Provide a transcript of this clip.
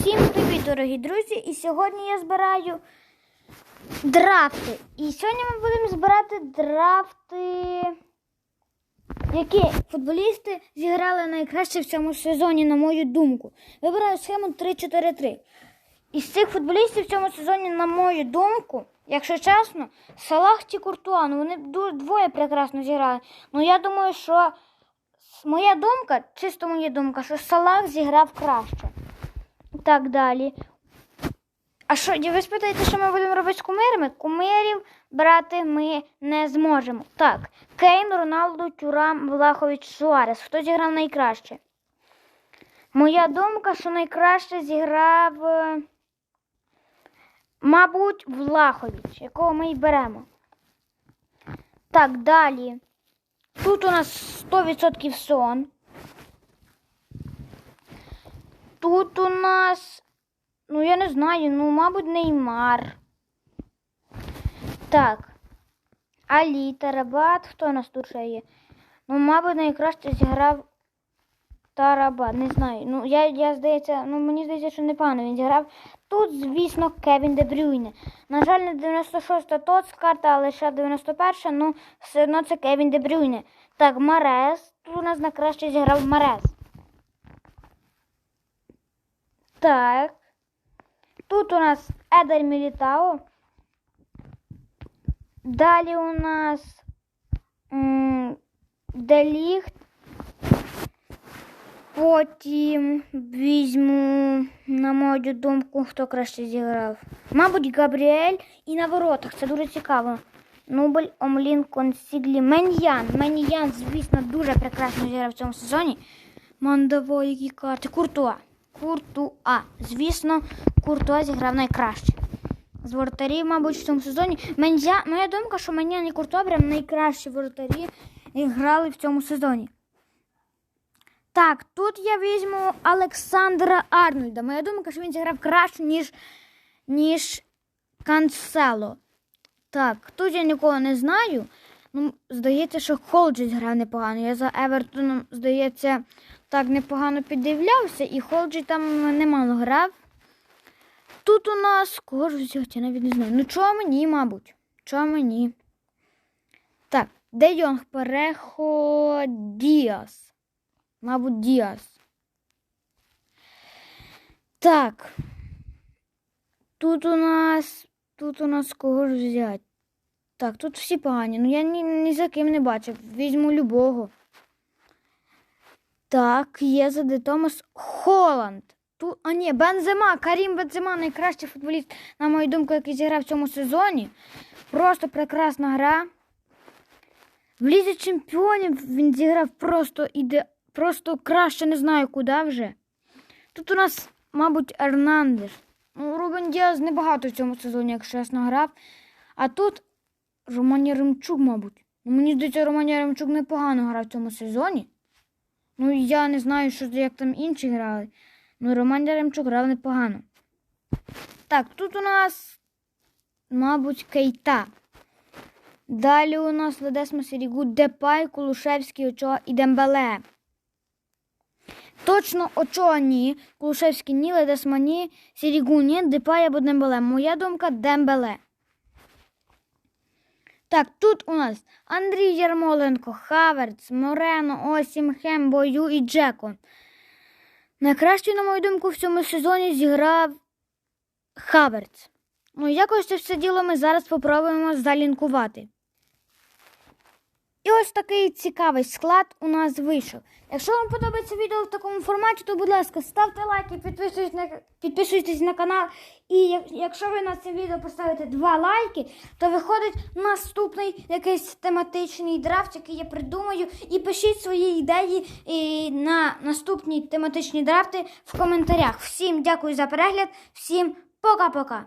Всім привіт, дорогі друзі! І сьогодні я збираю драфти. І сьогодні ми будемо збирати драфти, які футболісти зіграли найкраще в цьому сезоні, на мою думку. Вибираю схему 3-4-3. Із цих футболістів в цьому сезоні, на мою думку, якщо чесно, Салах чи Куртуа, ну вони двоє прекрасно зіграли. Ну я думаю, що моя думка, чисто моя думка, що Салах зіграв краще. Так далі. А що, ви спитаєте, що ми будемо робити з кумирами? Кумирів брати ми не зможемо. Так, Кейн, Роналду, Тюрам, Влахович, Суарес. Хто зіграв найкраще? Моя думка, що найкраще зіграв, е, мабуть, Влахович, якого ми й беремо. Так, далі. Тут у нас 100% сон. Тут у нас, ну я не знаю, ну, мабуть, Неймар. Так. Алі, Тарабат, хто у нас тут ще є? Ну, мабуть, найкраще зіграв Тарабат, не знаю. Ну, я, я здається, ну мені здається, що непогано він зіграв. Тут, звісно, Кевін Де Брюйне. На жаль, не 96-та ТОЦ карта, а лише 91-та, ну все одно це Кевін Де Брюйне. Так, Марес. Тут у нас найкраще зіграв Марес. Так. Тут у нас Едель Мілітао. Далі у нас Деліхт. Потім візьму, на мою думку, хто краще зіграв. Мабуть, Габріель і на воротах. Це дуже цікаво. Нубль, Омлін, Консіглі, Меньян. Меньян, звісно, дуже прекрасно зіграв в цьому сезоні. Мандаво, які карти. Куртуа. Куртуа. Звісно, Куртуа зіграв найкраще. З воротарів, мабуть, в цьому сезоні. Мензя... Моя думка, що Меньян і Куртуа прям найкращі воротарі грали в цьому сезоні. Так, тут я візьму Олександра Арнольда. Моя думка, що він зіграв краще, ніж, ніж Канцело. Так, тут я нікого не знаю. Ну, здається, що Холджі зіграв непогано. Я за Евертоном, здається, так непогано піддивлявся, і Холджі там немало грав. Тут у нас кого ж взяти, я навіть не знаю. Ну, чого мені, мабуть? Чого мені? Так, Де Йонг Перехо Діас. Мабуть, Діас. Так. Тут у нас. Тут у нас кого ж взяти? Так, тут всі погані. Ну я ні, ні за ким не бачив. Візьму любого. Так, є за Томас Холланд. Тут, а ні, Бензема, Карім Бензема найкращий футболіст, на мою думку, який зіграв в цьому сезоні. Просто прекрасна гра. В лізі чемпіонів він зіграв просто іде, просто краще не знаю куди вже. Тут у нас, мабуть, Ернандеш. Ну, Рубен Діаз небагато в цьому сезоні, якщо чесно, грав. А тут Роман Яремчук, мабуть. Ну, мені здається, Роман Яремчук непогано грав в цьому сезоні. Ну, я не знаю, що як там інші грали. Ну, Роман Яремчук грав непогано. Так, тут у нас, мабуть, Кейта. Далі у нас Ледесма Сірігу, Депай, Кулушевський, Очоа і Дембеле. Точно Очоа ні, Кулушевський ні, Ледесма ні, Сірігу ні, Депай або Дембеле. Моя думка Дембеле. Так, тут у нас Андрій Ярмоленко, Хаверц, Морено, Осім, Хем, Бою і Джеко. Найкраще, на мою думку, в цьому сезоні зіграв Хаверц. Ну, якось це все діло ми зараз спробуємо залінкувати. І ось такий цікавий склад у нас вийшов. Якщо вам подобається відео в такому форматі, то, будь ласка, ставте лайки, підписуйтесь на, підписуйтесь на канал. І як- якщо ви на це відео поставите два лайки, то виходить наступний якийсь тематичний драфт, який я придумаю. І пишіть свої ідеї і на наступні тематичні драфти в коментарях. Всім дякую за перегляд, всім пока-пока.